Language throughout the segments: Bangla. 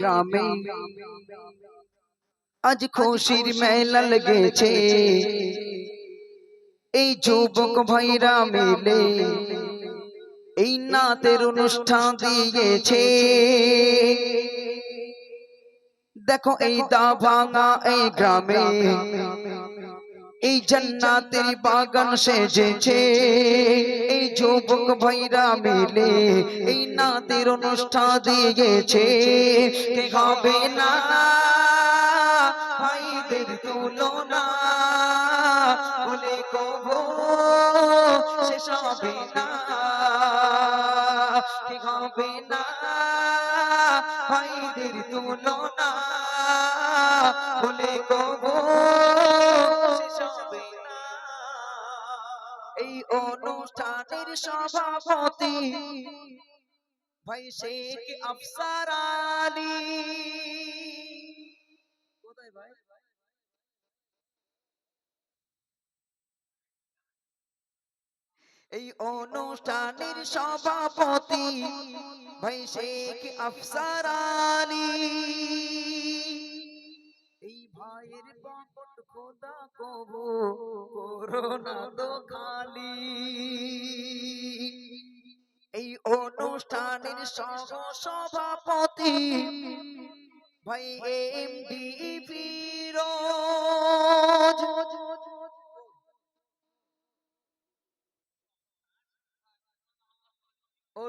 গ্রামে আজ খুশির মেলা লেগেছে এই যুবক ভাইরা মিলে। এই নাতের অনুষ্ঠান দিয়েছে। দেখো এই দা ভাঙা এই গ্রামে। এই জান্নাতের বাগান সেজেছে, এই যুবক ভাইরা মিলে এই নাতের অনুষ্ঠান দিয়েছে। কে হবে না? ভাইদের তুলনা বলে কবো, শেষ হবে না। কে হবে না? ভাইদের তুলনা বলে কবো এই অনুষ্ঠানের সভাপতি ভাই শেখ আফসার আলী কোথায় ভাই এই অনুষ্ঠানের সভাপতি ভাই শেখ আফসার আলী এই ভাইয়ের পকট খোদা কবু করোনা খালি। এই অনুষ্ঠানের সহ সভাপতি ভাই এম ডি ফিরোজ।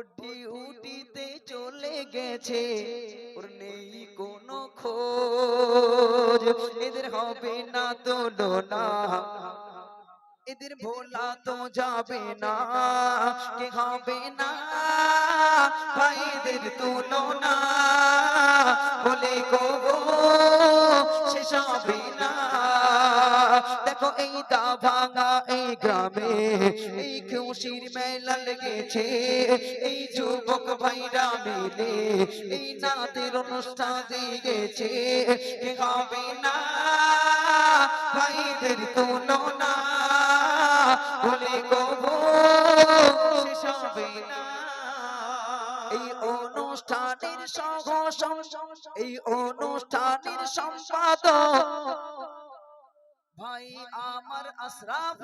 ডিউটিতে চলে গেছে। ওর নেই কোনো খোঁজ। এদের হবে না তো না এদের ভোলা তো যাবে না। কে হবে না? ভাইদের তুলনা বলে গো শেষ না। দেখো এই দা ভাঙা এই গ্রামে, এই খুশির মেলা লেগেছে, এই যুবক ভাইরা মিলে, এই নাতের অনুষ্ঠান দিয়েছে কে হবে না? ভাইদের তুলনা, বলে গো হবে না। এই অনুষ্ঠানের সহ এই অনুষ্ঠানের সম্পাদক ভাই আমার আশরাফ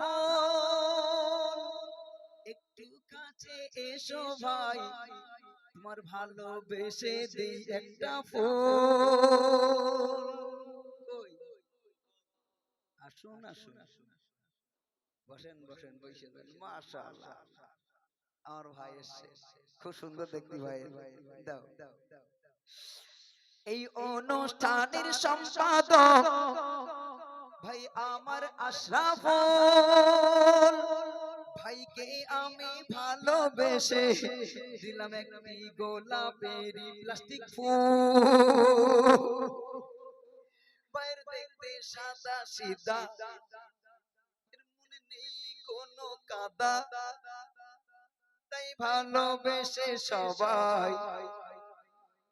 একটু কাছে এসো ভাই। তোমার ভালোবেসে দিই একটা ফুল। আসুন আসুন আসুন। বসেন বসেন বসে মাশাআল্লাহ। আমার ভাই এসছে। খুব সুন্দর দেখতে ভাই। দাও। এই অনুষ্ঠানের সম্পাদক ভাই আমার আশরাফ ভাইকে আমি ভালোবেসে দিলাম একটি গোলাপেরি প্লাস্টিক ফুল। বাইরে দেখতে সাদা এর মনে কাদা। তাই ভালোবেসে সবাই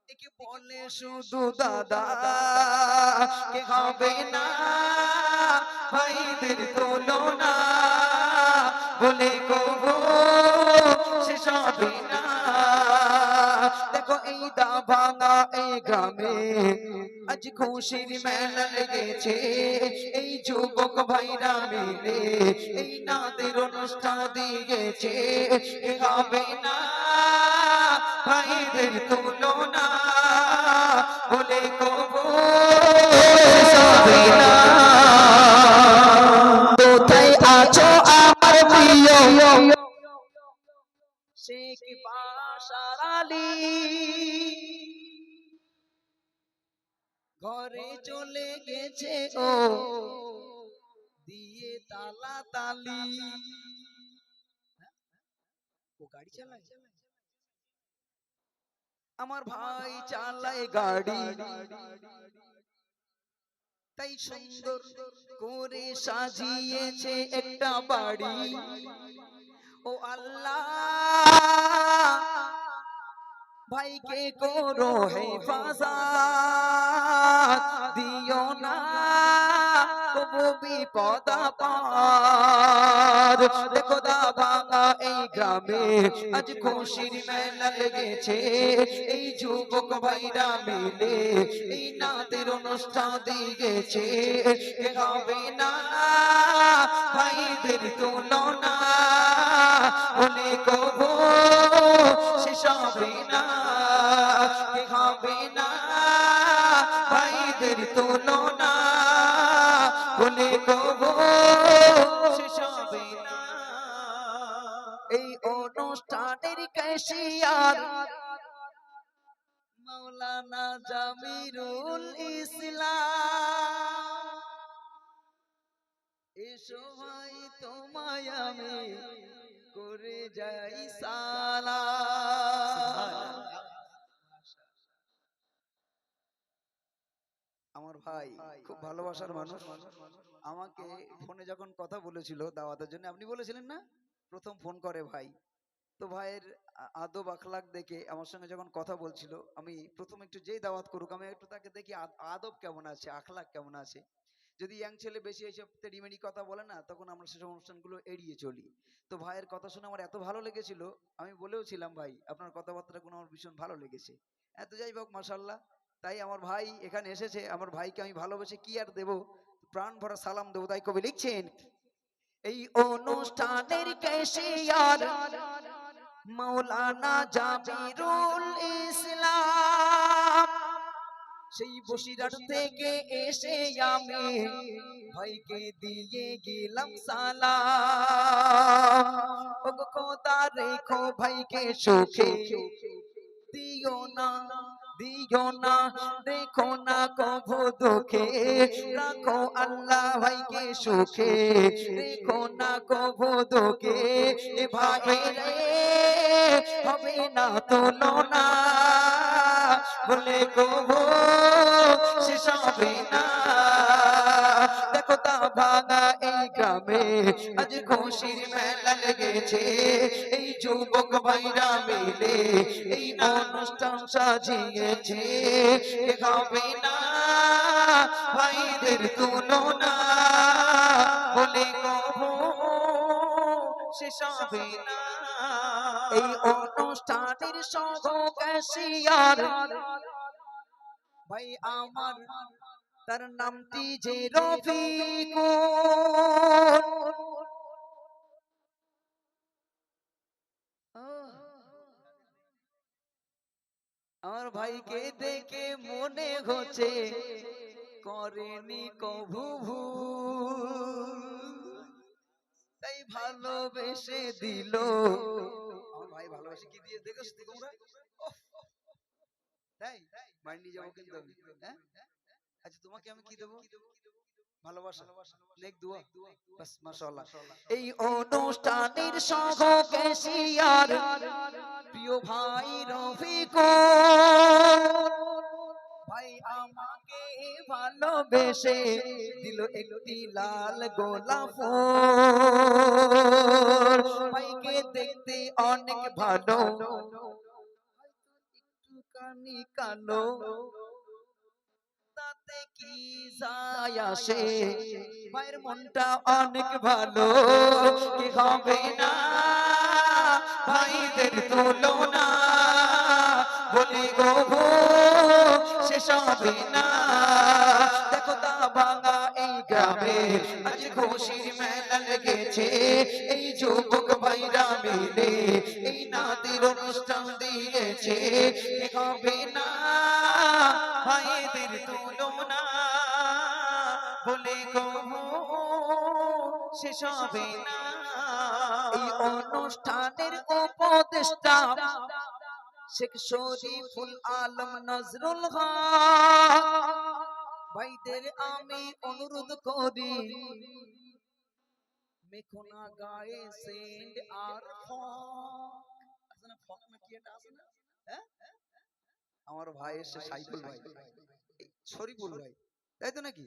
বলে শুধু দাদা কে হবে না? ভাইদের তুলনা বলে কবো শেষ হবে না। দেখো এই দা ভাঙা এই গ্রামে আজ খুশির মেলা লেগেছে। এই যুবক ভাইরা মিলে এই নাদের অনুষ্ঠান দিয়েছে কে হবে না? ভাইদের তুলনা বলে কবো না। কোথায় আছো আমার প্রিয়? শেখ বাশার আলী। ঘরে চলে গেছে ও দিয়ে তালা তালি। ও গাড়ি চালায়? আমার ভাই চালায় গাড়ি। তাই সুন্দর করে সাজিয়েছে একটা বাড়ি। ও আল্লাহ ভাইকে করো হেফাজত। দিও না। কবু পার দেখো দা ভাঙা এই গ্রামে আজ খুশির মেলা লেগেছে। এই যুবক ভাইরা মিলে এই নাতের অনুষ্ঠান দিয়েছে এ হবে না ভাইদের তুলনা। বলে কবো, শেষ হবে না। হবে না ভাইদের তুলনা। হবে না। এই অনুষ্ঠানের ক্যাশিয়ার মৌলানা জামিরুল ইসলাম। এসো ভাই, তোমায় আমি করে যাই সালাম। আমার ভাই, খুব ভালোবাসার মানুষ, আমাকে ফোনে যখন কথা বলেছিল দাওয়াতের জন্য, আপনি বলেছিলেন না? প্রথম ফোন করে ভাই। তো ভাইয়ের আদব আখলাক দেখে আমার সঙ্গে যখন কথা বলছিল, আমি প্রথম একটু যেই দাওয়াত করুক, আমি একটু তাকে দেখি আদব কেমন আছে আখলাক কেমন আছে। যদি ইয়াং ছেলে বেশি এইসব তেড়িমেড়ি কথা বলে না, তখন আমরা সেসব অনুষ্ঠানগুলো এড়িয়ে চলি। তো ভাইয়ের কথা শুনে আমার এত ভালো লেগেছিল, আমি বলেও ছিলাম ভাই, আপনার কথাবার্তাগুলো আমার ভীষণ ভালো লেগেছে। এত যাই হোক মাসাল্লাহ তাই আমার ভাই এখানে এসেছে, আমার ভাইকে আমি ভালোবেসে কি আর দেবো? প্রাণ ভরা সালাম দেবো, তাই কবি লিখছেন, এই অনুষ্ঠানের মৌলানা জামিরুল ইসলাম, সেই বসিরাট থেকে এসে আমি ভাইকে দিয়ে গেলাম সালাম। ওগো রেখো ভাইকে সুখে দিও না। দিও না, দেখো না কভু দুঃখে। রাখো আল্লাহ ভাইকে সুখে। দেখো না কভু দুঃখে। ভাই রে হবে না তুলনা হবে না। দেখো তা ভাঙা এই গ্রামে আজ খুশির মেলা লেগেছে। এই যুবক ভাইরা মিলে এই অনুষ্ঠান সাজিয়েছে। হবে না ভাইদের তুলনা। বলে কবো শেষ হবে না। এই অনুষ্ঠানের সহ ভাই আমার, তার নামটি যে রফিকুল। আমার ভাইকে দেখে মনে হচ্ছে, করেনি কভু ভুল। ভালোবেসে দিল। আমার ভাই ভালোবেসে কি দিয়ে দেখেছ তোমরা? তাই? বাড়ি নিয়ে যাব কিন্তু হ্যাঁ? আচ্ছা তোমাকে আমি কি দেবো? ভালোবাসা। নেক দোয়া। বাস মাশাআল্লাহ। এই অনুষ্ঠানের সহ ক্যাশিয়ার প্রিয় ভাই রফিকুল ভাই আমাকে ভালোবেসে দিল একটি লাল গোলাপ ফুল। অনেক ভালো। একটুখানি কালো। তাতে কি যায় আসে? ভাইয়ের মনটা অনেক ভালো। কি হবে না? ভাইদের তুলনা। বলি গো শেষ হবে না। দেখো তা ভাঙা গ্রামে আজ খুশির মেলা লেগেছে। এই যুবক ভাইরা মিলে এই নাতির অনুষ্ঠান দিয়েছে। হবে না, ভাইদের তুলনা। বলে গো শেষ হবে না। এই অনুষ্ঠানের উপদেষ্টা শেখ শরীফুল আলম নজরুল হক। ভাইদের আমি অনুরোধ করি। মেখোনা গায়ে সেন্ড আর ফক। না কি একটা আছে না? হ্যাঁ? আমার ভাই এসে সাইফুল ভাই। শরীফুল ভাই, তাই তো নাকি?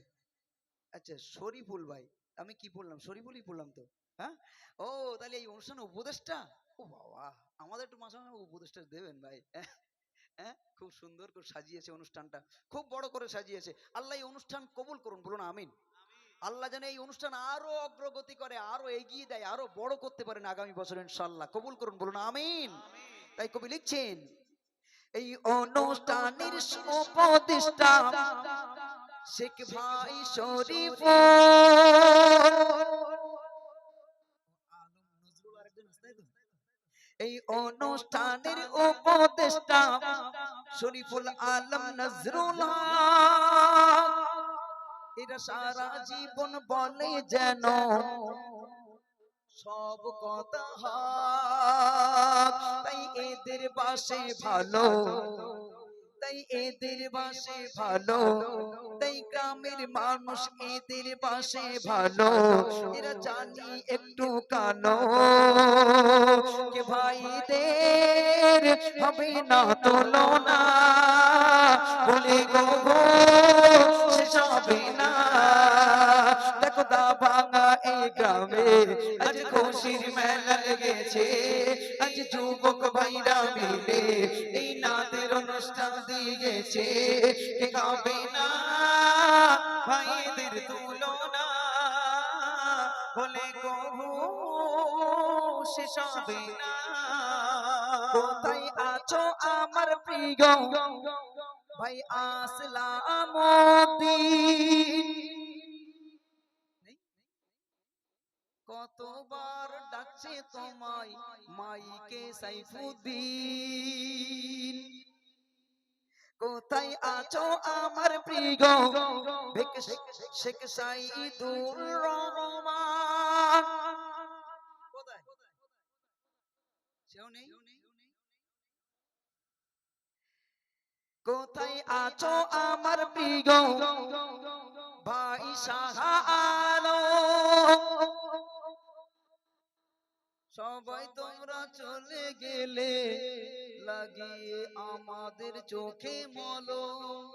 আচ্ছা শরীফুল ভাই, আমি কি বললাম? শরীফুলই বললাম তো হ্যাঁ? ও, তাহলে এই অনুষ্ঠান উপদেশটা? ও বাবা, আমাদের একটু মাঝে উপদেশটা দেবেন ভাই হ্যাঁ? খুব সুন্দর করে সাজিয়েছে অনুষ্ঠানটা। খুব বড় করে সাজিয়েছে। আল্লাহ এই অনুষ্ঠান কবুল করুন বলুন আমিন। আল্লাহ যেন এই অনুষ্ঠান আরও অগ্রগতি করে আরও এগিয়ে দেয় আরও বড় করতে পারেন আগামী বছর ইনশাল্লাহ কবুল করুন বলুন আমিন। তাই কবি লিখছেন এই অনুষ্ঠানের উপদেষ্টা শেখ ভাই শরীফ এই অনুষ্ঠানের উপদেষ্টা শরীফুল আলম নজরুল এরা সারা জীবন বলে যেন সব কথা তাই এদের বাসে ভালো। তাই এদের বাসে ভালো। তাই গ্রামের মানুষ এদের বাসে ভালো। এরা জানি একটু কালো। কে ভাইদের হবে না তুলনা। বলে, গো গো হবে না। দেখো দা ভাঙা এই গ্রামে আজ খুশির মেলা লেগেছে। আজ যুবক ভাইরা মিলে এই নাদের অনুষ্ঠান দিয়েছে। কে গাবে না ভাইদের তুলনা? বলে কবু শেষ হবে না কোথায় আছো আমার প্রিয় ভাই আসলাম কতবার ডাকছে তোমায় মাইকে সাইফুদ্দিন কোথায় আছো আমার প্রিয় শেখ সাইদুর রহমান কোথায় সেও নেই কোথায় আছো আমার প্রিয় ভাই সাহা আলো সবাই তোমরা চলে গেলে লাগিয়ে আমাদের চোখে মলম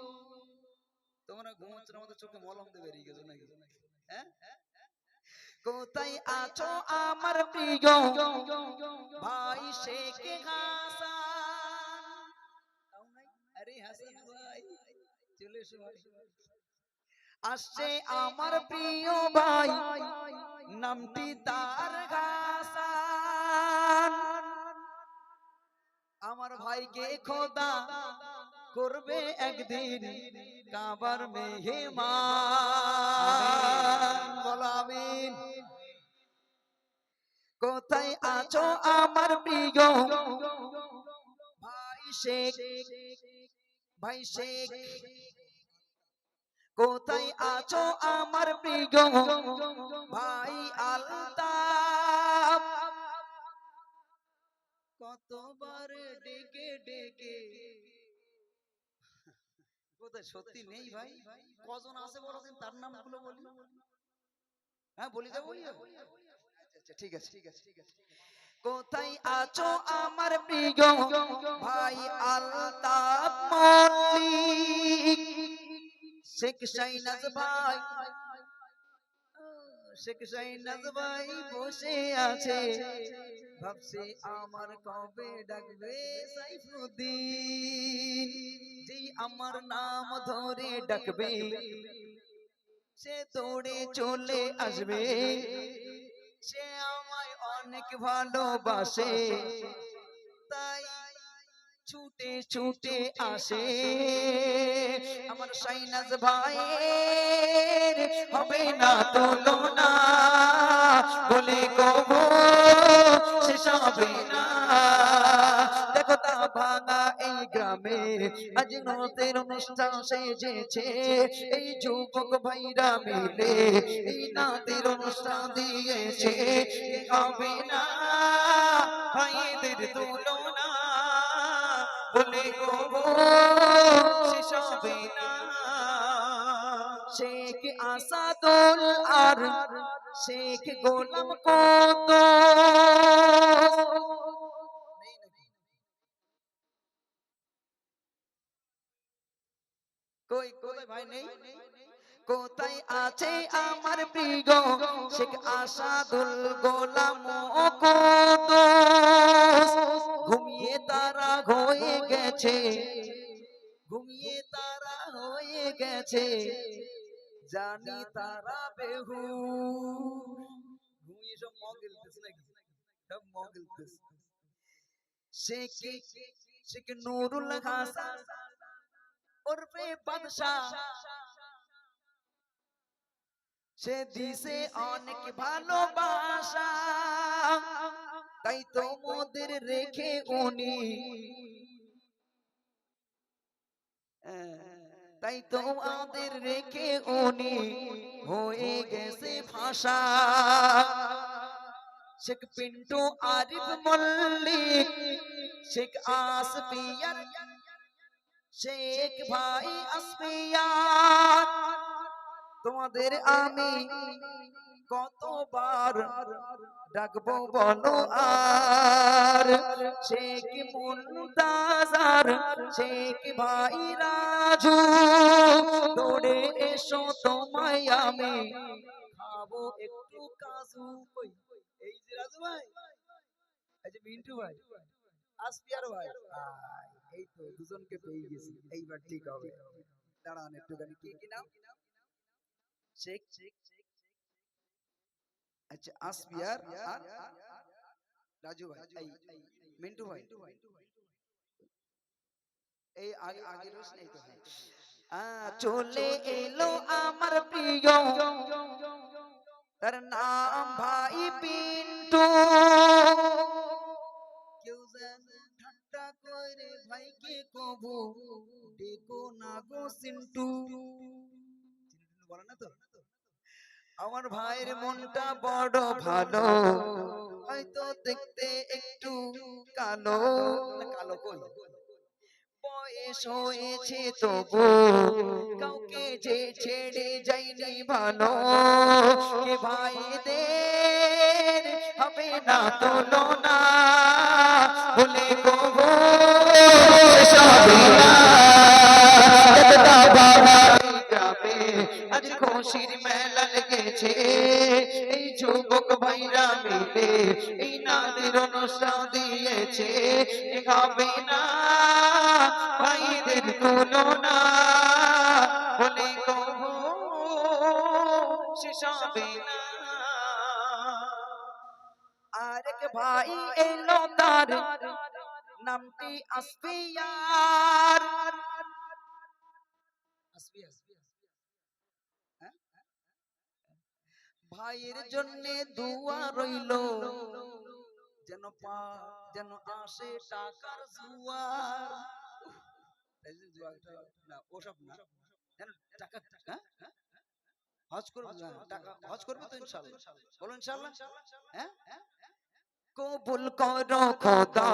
তোমরা ঘুমাচ্ছ আমাদের চোখে মলম দিয়ে বেরিয়ে গেছো নাকি? হ্যাঁ? কোথায় আছো আমার প্রিয় ভাই শেখ হাসান আসছে আমার প্রিয় ভাই। নামটি তার আমার ভাইকে খোদা করবে একদিন কাবার মেহমান। কোথায় আছো আমার প্রিয়? ভাই? শেখ। ভাই শেখ। কোথায় আছো আমার প্রিয় ভাই আলতাফ? কতবার ডেকে ডেকে? কোথায় সত্যি নেই ভাই? কজন আছে বলো তার নামগুলো বলি। হ্যাঁ বলি দেবো আচ্ছা আচ্ছা ঠিক আছে ঠিক আছে ঠিক আছে। কোথায় আছো আমার প্রিয় ভাই আলতাফ মল্লিক শেখ শাইনাজ ভাই। শেখ শাইনাজ ভাই বসে আছে। ভাবছে আমার কবে ডাকবে সাইফুদ্দিন। যেই আমার নাম ধরে ডাকবে, সে দৌড়ে চলে আসবে। সে আমায় অনেক ভালোবাসে। ছুটে ছুটে আসে। আমার সাইনাজ ভাইয়ের হবে না তুলনা। বলে কবু শেষ হবে না। দেখো তা ভাঙা এই গ্রামে আজ নতের অনুষ্ঠান সেজেছে। এই যুবক ভাইরা মিলে এই নাতের অনুষ্ঠান দিয়েছে। হবে না ভাইদের তুলনা। বলে কবু হবে না। শেখ আসাদুল আর শেখ গোলাম কত? কই কই ভাই নেই? কোথায় আছে আমার প্রিয়? শেখ আসাদুল গোলাম ঘুমিয়ে তারা হয়ে গেছে। ঘুমিয়ে তারা হয়ে গেছে। জানি তারা বেহু ঘুমিয়ে সব মগ গেলতেছে নাকি? সব মগ শেখ শেখ নুরুল হাসান। ওরফে বাদশাহ। সে দিছে অনেক ভালোবাসা। তাই তো মোদের রেখে উনি। আহ, তাই তো আমাদের রেখে উনি হয়ে গেছে ভাষা। শেখ পিন্টু আরিফ মল্লিক শেখ আসফিয়ার শেখ ভাই আসফিয়ার। তোমাদের আমি কতবার ডাকবো বলো আর? শেখ মুন্তাজার? শেখ ভাই রাজু? দৌড়ে এসো তোমায় আমি খাব একটু কাজু। কই এই যে রাজু ভাই এই যে মিন্টু ভাই আসপিয়ার ভাই। আয়, এই তো দুজনকে পেয়ে গেছি। এইবার ঠিক হবে। দাঁড়ান একটুখানি কি কি নাম? শেখ শেখ আচ্ছা আসপিয়ার আর রাজু ভাই এই মিন্টু ভাই এই আগে আগে রোজ নেই তো হ্যাঁ আ, চলে এলো আমার প্রিয় তার নাম ভাই পিন্টু কেউ যেন ঠাট্টা করে ভাইকে কবু ডেকো না গো সিন্টু সিন্টু বলে না তো আমার ভাইয়ের মনটা বড় ভালো। হয়তো দেখতে একটু কালো না কালো কই? বয়স হয়েছে তবু কাউকে যে ছেড়ে যায়নি ভালো। কে ভাইদের হবে না তুলনা। বলে কবু গ্রামে আজ খুশির মেলা লেগেছে। এই যুবক ভাইরা মিলে এই নাদের অনুষ্ঠান দিয়েছে। হবে না, ভাইদের তুলনা। বলে কবু, শেষ হবে না। আরেক ভাই এলো তার নামটি আসফিয়ার হ্যাঁ? ভাইয়ের জন্য দুয়া রইল। যেন পা যেন আসে টাকার জুয়া না ওসব না। যেন টাকা হ্যাঁ? হজ করবে টাকা হজ করবে তো ইনশাআল্লাহ বলো ইনশাআল্লাহ হ্যাঁ? কবুল করো খোদা।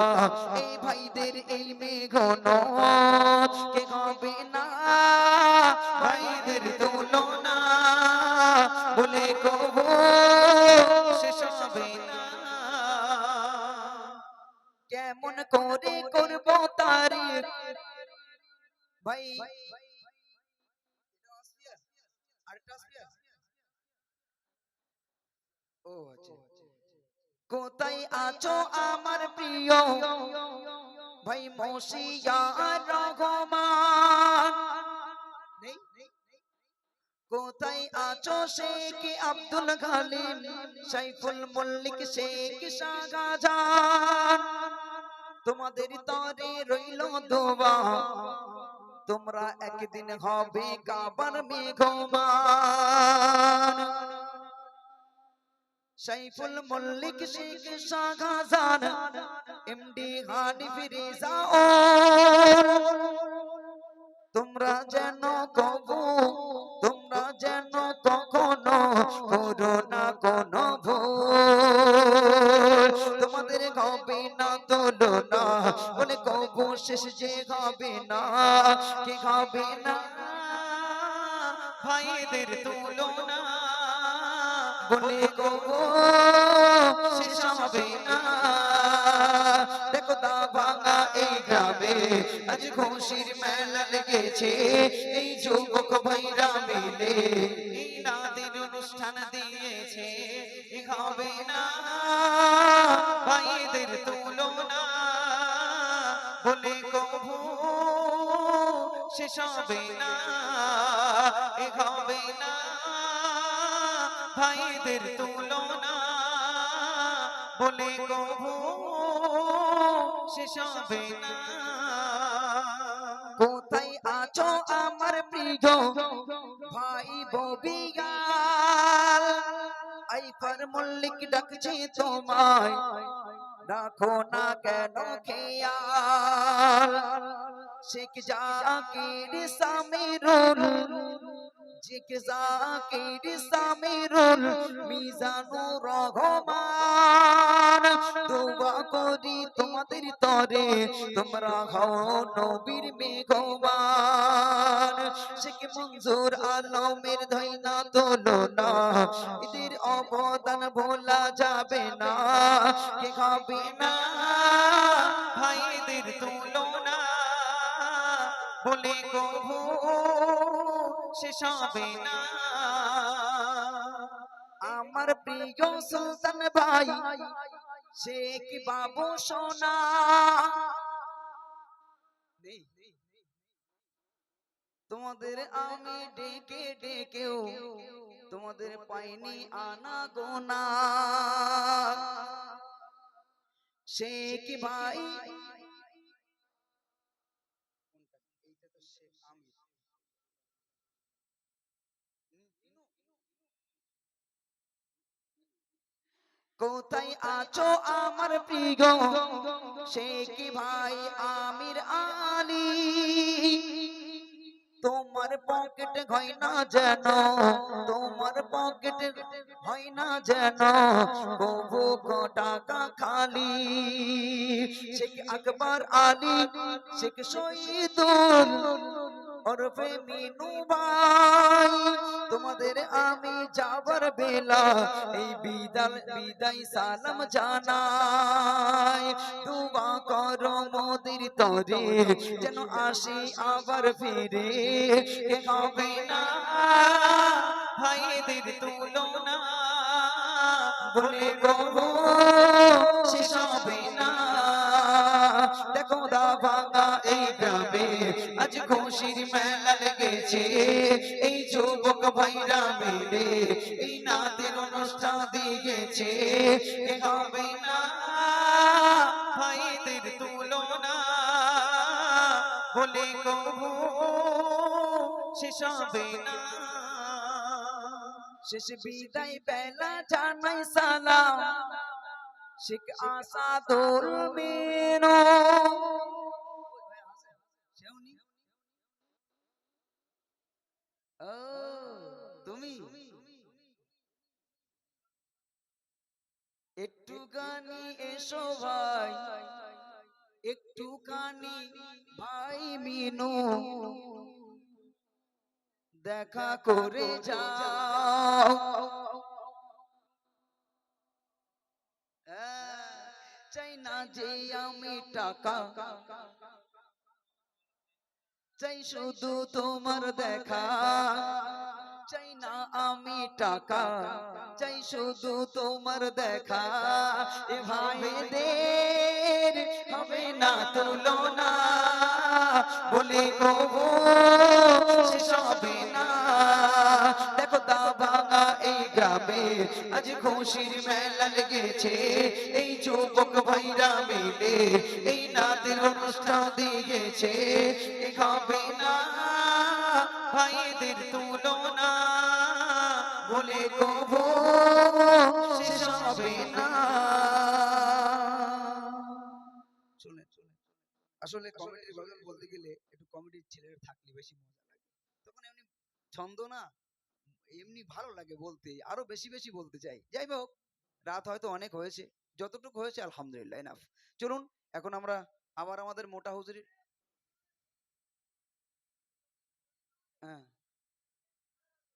এই ভাইদের এই মেঘন কে হবে না। ভাইদের তুলনা বলে কবু শেষ হবে না। কেমন করে করব তারি? ভাই ও আচ্ছা। কোথায় আছো আমার প্রিয়? ভাই মসিয়া রহমান। নেই কোথায় আছো শেখ আব্দুল খালিম সাইফুল মল্লিক শেখ শাহজাহান তোমাদের তরে রইল দোয়া তোমরা একদিন হবে কাবার মেঘমান। সাইফুল মল্লিক শেখ শাহজাহান এমডি হানিফ রেজা ও। তোমরা যেন কবু তোমরা যেন কখনো করো না কোনো ভুল তোমাদের হবে না তোলো না বলে কবু শেষ যে হবে না। কে হবে না? ভাইদের তুলনা। বলে কবু শেষ হবে না। দেখো দা ভাঙা এই গ্রামে আজ খুশির মেলা লেগেছে। এই যুবক ভাইরা মিলে এই নাদের অনুষ্ঠান দিয়েছে। হবে না ভাইদের তুলনা। বলে কবু শেষ হবে না। হবে না ভাইদের তুলনা। বলে কবু শেষ কোথায় আছো আমার প্রিয় ভাই ববিগাল আইফার মল্লিক ডাকছে তোমায়। রাখো না কেন খেয়াল? শেখ জাকির সামিরুল শেখ জাকির সামিরুল মিজানুর রহমান, দোয়া করি তোমাদের তরে, তোমরা হও নবীর মেঘমান। শেখ মঞ্জুর আলমের ধৈনা তোলো না? এদের অবদান ভোলা যাবে না। কে হবে না? ভাইদের তুলনা বলে কবু শেষ হবে না। আমার প্রিয় সুলতান ভাই শেখ বাবু সোনা? তোমাদের আমি ডেকে ডেকেও তোমাদের পাইনি আনা গোনা। শেখ ভাই কোথায় আছো আমার প্রিয়? শেখ ভাই আমির আলী? তোমার পকেট হয় না যেন? তোমার পকেট হয় না যেন? কবু কো টাকা খালি। শেখ আকবর আলী শেখ শহীদুল। ওরফে মিনু ভাই তোমাদের আমি যাবার বেলা এই বিদাল বিদায় সালাম জানাই। দুবা করো মোদির তরে, যেন আসি আবার ফিরে। হবে না ভাইদের তুলনা। বলে গো খুশির মেলা লেগেছে এই যুবক ভাইরা মিলে এই নাতের অনুষ্ঠান দিয়েছে হবে না ভাইদের তুলনা। বলে কবু শেষ হবে না। শেষ বিদায় বেলা জানাই সালাম। শেখ আসাদুল মিনো। তুমি। একটুখানি এসো ভাই একটুখানি ভাই মিনু। দেখা করে যাও। হ্যাঁ, চাই না যে আমি টাকা। চাই শুধু তোমার দেখা চাই না আমি টাকা চাই শুধু তোমার দেখা। এ ভাইদের হবে না তুলনা বলি কবু সে সবে না। গ্রামে আজ খুশির মেলা লেগেছে। এই যুবক ভাইরা মিলে এই নাতের অনুষ্ঠান দিয়েছে। হবে না ভাইদের তুলনা। বলে কবু শেষ হবে না। শুনে আসলে কমেডির গজল বলতে গেলে একটু কমেডির ছেলেরা থাকলে বেশি মজা লাগে। তখন এমনি ছন্দ না? এমনি ভালো লাগে বলতে, আরও বেশি বেশি বলতে চাই। যাই হোক, রাত হয়তো অনেক হয়েছে, যতটুকু হয়েছে আলহামদুলিল্লাহ এনাফ চলুন, এখন আমরা আবার আমাদের মোটা হুজুরি হ্যাঁ।